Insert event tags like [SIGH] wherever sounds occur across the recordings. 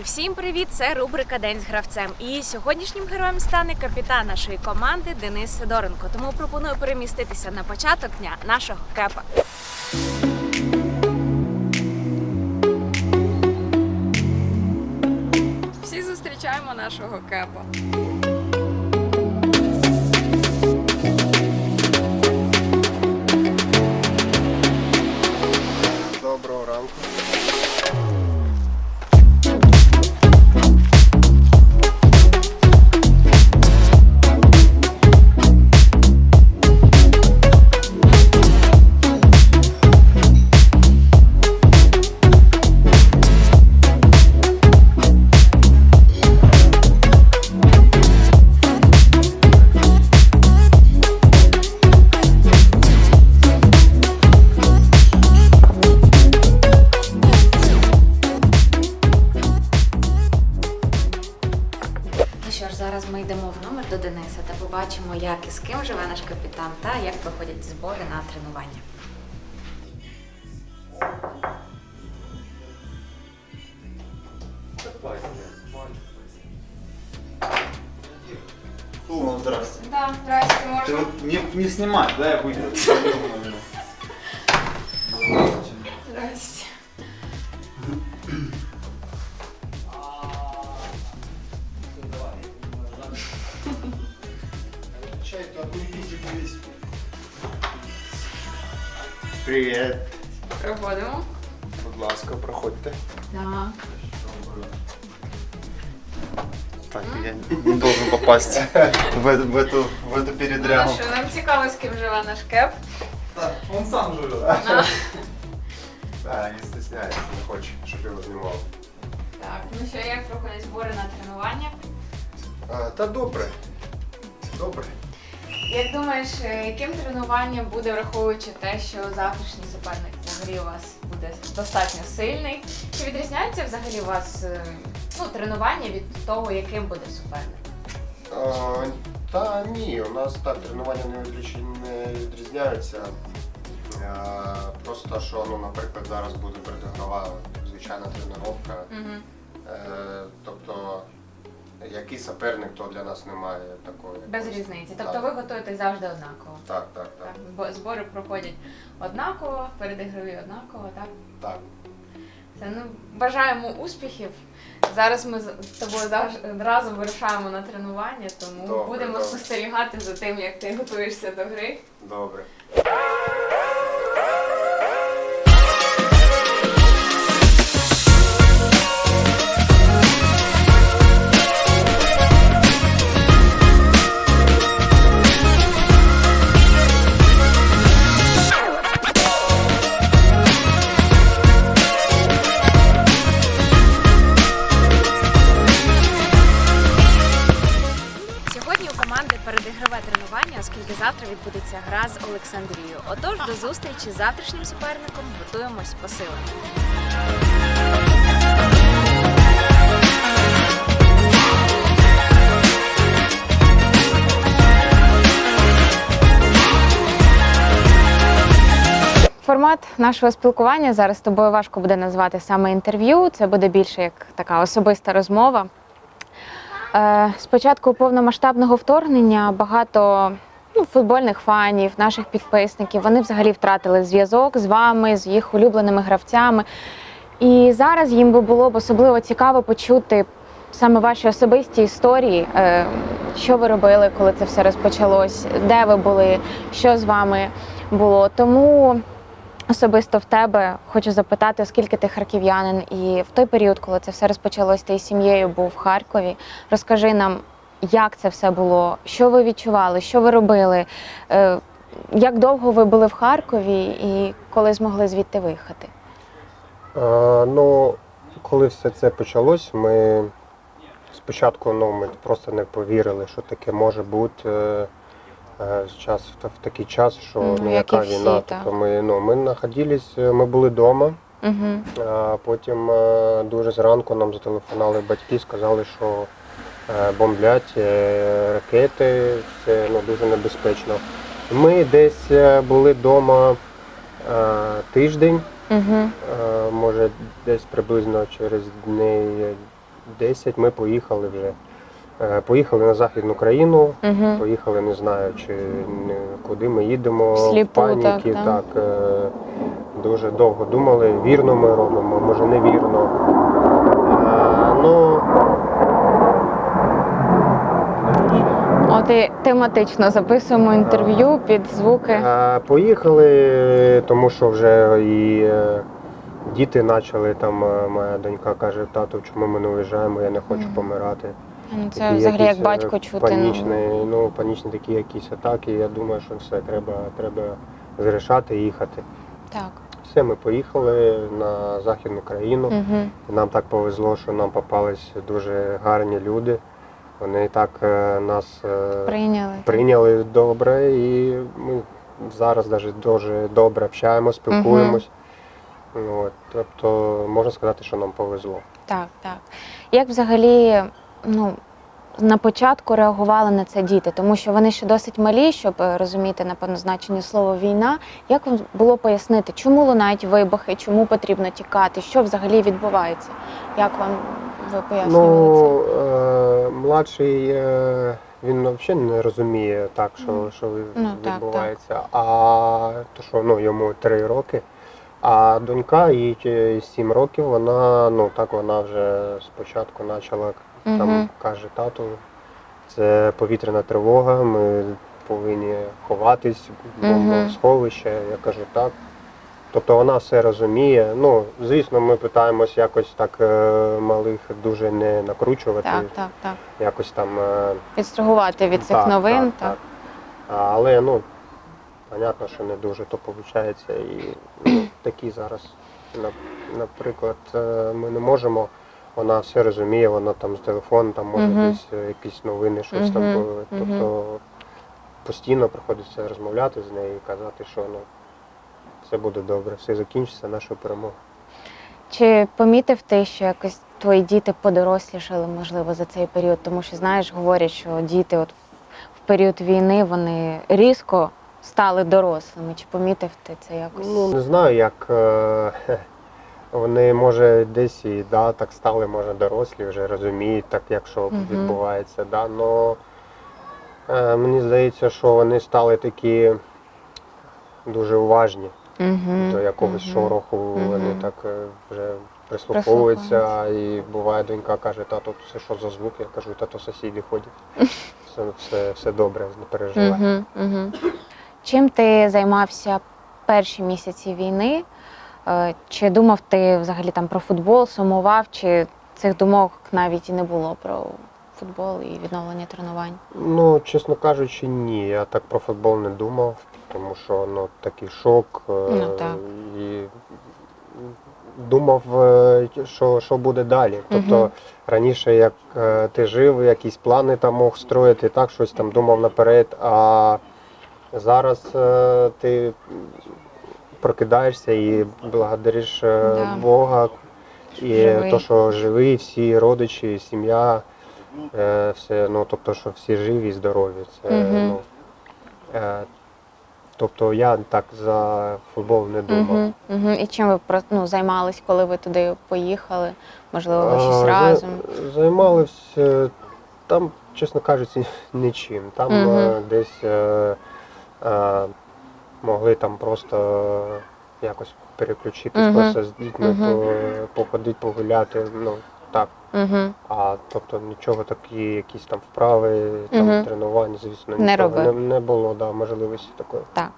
Друзі, всім привіт! Це рубрика День з гравцем. І сьогоднішнім героєм стане капітан нашої команди Денис Сидоренко. Тому пропоную переміститися на початок дня нашого кепа. Всі зустрічаємо нашого кепа. Що ж, зараз ми йдемо в номер до Дениса та побачимо, як і з ким живе наш капітан та як проходять збори на тренування. О, здрасте. Да, здрасте, Ты вот не, не снимай, да, я выйду. [LAUGHS] Привет. Проходимо. Будь ласка, проходьте. Так. Так, я не должен попасть в, эту- в эту, в эту Ну передрягу. що, нам цікаво, з ким живе наш кеп. Да, он сам живет. Да, не [LAUGHS] стесняйся, не хоче, щоб його знімав. Так, ну що, як проходять збори на тренування? А, та добре. Добре. Як думаєш, е, яким тренуванням буде, враховуючи те, що завтрашній суперник у грі у вас буде достатньо сильний? Чи відрізняється взагалі у вас е, ну, тренування від того, яким буде суперник? А, та ні, у нас так тренування не, відрізняються. А, просто що, ну, наприклад, зараз буде передогрова звичайна тренування. Угу. Е, тобто, який суперник, то для нас немає такої. Без якоїсь- різниці. Тобто Так. ви готуєтесь завжди однаково. Так, так, так. Так, бо збори проходять однаково, передігрові однаково, так? Так. Це ну бажаємо успіхів. Зараз ми з з тобою заж- разом вирушаємо на тренування, тому Добре, будемо добре. спостерігати за тим, як ти готуєшся до гри. Добре. Завтра гра з Олександрією. Отож, до зустрічі з завтрашнім суперником готуємось посилено. Формат нашого спілкування зараз з тобою важко буде назвати саме інтерв'ю. Це буде більше як така особиста розмова. Е, З повномасштабного вторгнення багато ну, футбольних фанів, наших підписників, вони взагалі втратили зв'язок з вами, з їх улюбленими гравцями. І зараз їм би було б особливо цікаво почути саме ваші особисті історії, е, що ви робили, коли це все розпочалось, де ви були, що з вами було. Тому особисто в тебе хочу запитати, оскільки ти харків'янин, і в той період, коли це все розпочалось, ти з сім'єю був в Харкові. Розкажи нам, як це все було, що ви відчували, що ви робили, е, як довго ви були в Харкові і коли змогли звідти виїхати? Е, ну, коли все це почалось, ми спочатку ну, ми просто не повірили, що таке може бути е, час, в, в такий час, що Ну, ну, яка всі, війна. так. Тобто ми, ну, ми знаходились, ми були вдома, Угу. а потім дуже зранку нам зателефонували батьки, сказали, що бомблять е, ракети, це ну, дуже небезпечно. Ми десь е, були вдома е, тиждень. Угу. Е, може десь приблизно через днів 10 ми поїхали вже. Е, Поїхали на Західну країну, Угу. поїхали, не знаю, чи не, куди ми їдемо. Всліпу, в паніки, так, так. е, дуже довго думали, вірно ми робимо, може невірно. Е, ну, От і тематично записуємо інтерв'ю під звуки. Поїхали, тому що вже і е, діти почали там. е, Моя донька каже, тату, чому ми не виїжджаємо, я не хочу Мгм. помирати. Ну, це Такі взагалі як якісь, е, батько чути. Панічні, ну, панічні такі якісь атаки. Я думаю, що все треба, треба зрішати і їхати. Так. Все, ми поїхали на західну країну. Угу. Нам так повезло, що нам попались дуже гарні люди. Вони так е, нас е, Прийняли. прийняли добре, і ми зараз навіть дуже добре общаємось, спілкуємось. Ну, От, тобто можна сказати, що нам повезло. Так, так. Як взагалі ну, на початку реагували на це діти? Тому що вони ще досить малі, щоб е, розуміти, напевно, значення слова війна. Як вам було пояснити, чому лунають вибухи, чому потрібно тікати, що взагалі відбувається? Як вам ви пояснювали це? Ну, е, младший е, він взагалі не розуміє так, що, що Ну, так, відбувається. А то, що ну, йому три роки. А донька, їй е, сім років, вона ну так вона вже спочатку почала там Мгм. каже тату, це повітряна тривога, ми повинні ховатись, бомбосховище. Я кажу так. Тобто вона все розуміє. Ну, звісно, ми питаємось якось так е, малих дуже не накручувати, Так, так, так. якось там. е, Відстрагувати від цих так, новин. Так, так. А, Але ну, понятно, що не дуже то виходить. І ну, такі зараз, на- наприклад, е, ми не можемо. Вона все розуміє, вона там з телефону там може Мгм. десь е, якісь новини, щось там. Мгм, е, Тобто постійно приходиться розмовляти з нею і казати, що ну, все буде добре, все закінчиться, наша перемога. Чи помітив ти, що якось твої діти подорослішали, можливо, за цей період? Тому що знаєш, говорять, що діти от в період війни вони різко стали дорослими. Чи помітив ти це якось? Ну, не знаю, як е, вони, може, десь і да, так стали, може, дорослі, вже розуміють, так як що Мгм. відбувається. Да, но, е, мені здається, що вони стали такі дуже уважні Угу. до якогось шороху, вони так е, вже прислуховуються, і буває донька каже, тато, це що за звук? Я кажу, тато сусіди ходять. [LAUGHS] Все, все, все добре, не переживай. Угу, угу. Чим ти займався перші місяці війни? Е, Чи думав ти взагалі там про футбол, сумував, чи цих думок навіть і не було про футбол і відновлення тренувань? Ну, чесно кажучи, ні. Я так про футбол не думав, тому що ну, такий шок. е, Ну, так. І думав, е, що, що буде далі. Тобто Мгм. раніше, як е, ти жив, якісь плани там мог строїти, так, щось там думав наперед. А зараз ти прокидаєшся і благодариш Да. Бога. І Живий. то, що живі, всі родичі, сім'я, е, все, ну, тобто, що всі живі і здорові. Це, Мгм. ну, е, тобто я так за футбол не думав. Угу, угу. І чим ви ну, займались, коли ви туди поїхали? Можливо, ви щось за- разом? Займалися там, чесно кажучи, [LAUGHS] нічим. Там е, десь е, е, могли там просто якось переключитись, Мгм. просто з дітьми по, походити, погуляти. Ну, так. Угу. А тобто нічого такі, якісь там вправи, там Мгм. тренування, звісно, Не нічого робив. не, не було да, можливості такої. Так.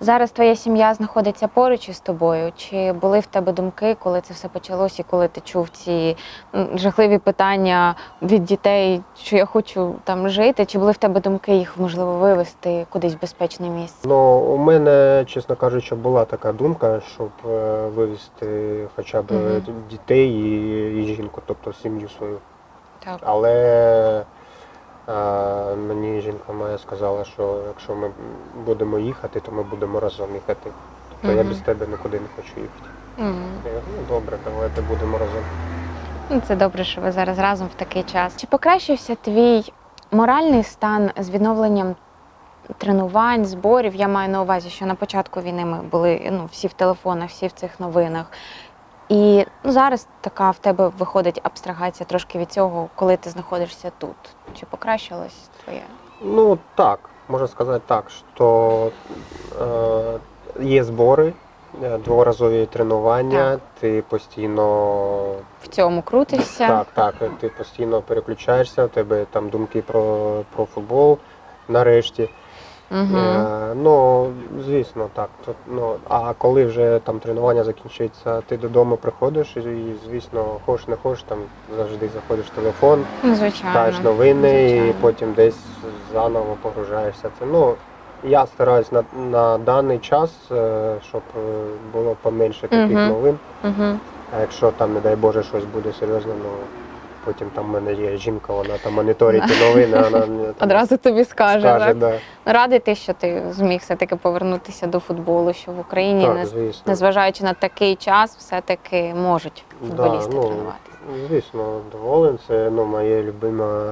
Зараз твоя сім'я знаходиться поруч із тобою. Чи були в тебе думки, коли це все почалось, і коли ти чув ці м, жахливі питання від дітей, що я хочу там жити? Чи були в тебе думки їх можливо вивезти кудись в безпечне місце? Ну, у мене, чесно кажучи, була така думка, щоб е, вивезти хоча б Мгм. дітей і, і жінку, тобто сім'ю свою. Так. Але е, мені жінка моя сказала, що якщо ми будемо їхати, то ми будемо разом їхати. Тобто я без тебе нікуди не хочу їхати. Мгм. Я говорю, ну добре, давайте будемо разом. Ну, Це добре, що ви зараз разом в такий час. Чи покращився твій моральний стан з відновленням тренувань, зборів? Я маю на увазі, що на початку війни ми були ну, всі в телефонах, всі в цих новинах. І ну, зараз така в тебе виходить абстрагація трошки від цього, коли ти знаходишся тут. Чи покращилось твоє? Ну так, можна сказати так, що е, є збори, е, дворазові тренування, Так. ти постійно В цьому крутишся? Так, так. Ти постійно переключаєшся, у тебе там думки про, про футбол нарешті. Угу. Е, ну, звісно, так. Тут, ну, а коли вже там тренування закінчується, ти додому приходиш і, звісно, хочеш не хочеш, там завжди заходиш в телефон, Ну, звичайно. читаєш новини і Звичайно. потім десь заново погружаєшся. Це, ну, я стараюсь на, на даний час, е, щоб е, було поменше таких Мгм. новин. Угу. А якщо там, не дай Боже, щось буде серйозно, ну потім там в мене є жінка, вона там моніторить ті новини, вона мені там Одразу тобі скаже, скаже, так? да. Радий ти, що ти зміг все-таки повернутися до футболу, що в Україні, так, не, звісно. незважаючи на такий час, все-таки можуть футболісти ну, тренуватися. Звісно, доволен. Це ну, моя любима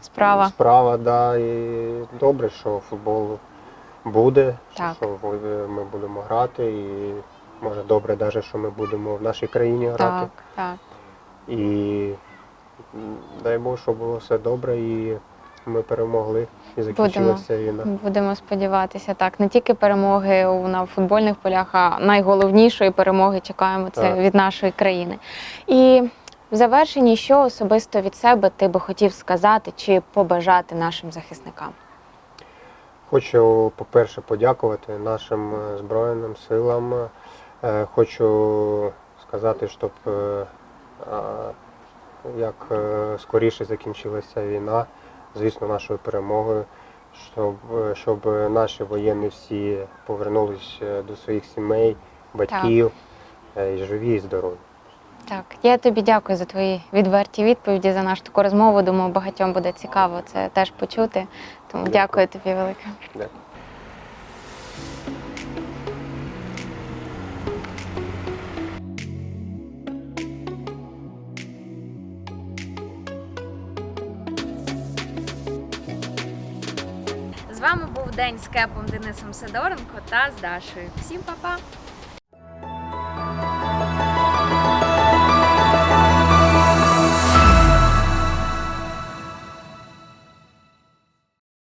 Справа. справа, да. І добре, що футбол буде, Так. що ми будемо грати. І може добре, навіть, що ми будемо в нашій країні грати. Так, так. І дай Бог, щоб було все добре і ми перемогли і закінчилася війна. Будемо сподіватися, так. Не тільки перемоги на футбольних полях, а найголовнішої перемоги чекаємо це Так. від нашої країни. І в завершенні, що особисто від себе ти би хотів сказати чи побажати нашим захисникам? Хочу, по-перше, подякувати нашим е, Збройним силам. Е, Хочу сказати, щоб е, як е, скоріше закінчилася війна, звісно, нашою перемогою, щоб, е, щоб наші воєнні всі повернулись е, до своїх сімей, батьків е, і живі і здорові. Так, я тобі дякую за твої відверті відповіді, за нашу таку розмову. Думаю, багатьом буде цікаво це теж почути. Тому Дякую. дякую тобі велике. Дякую. Вами був день з кепом Денисом Сидоренко та з Дашею. Всім па-па!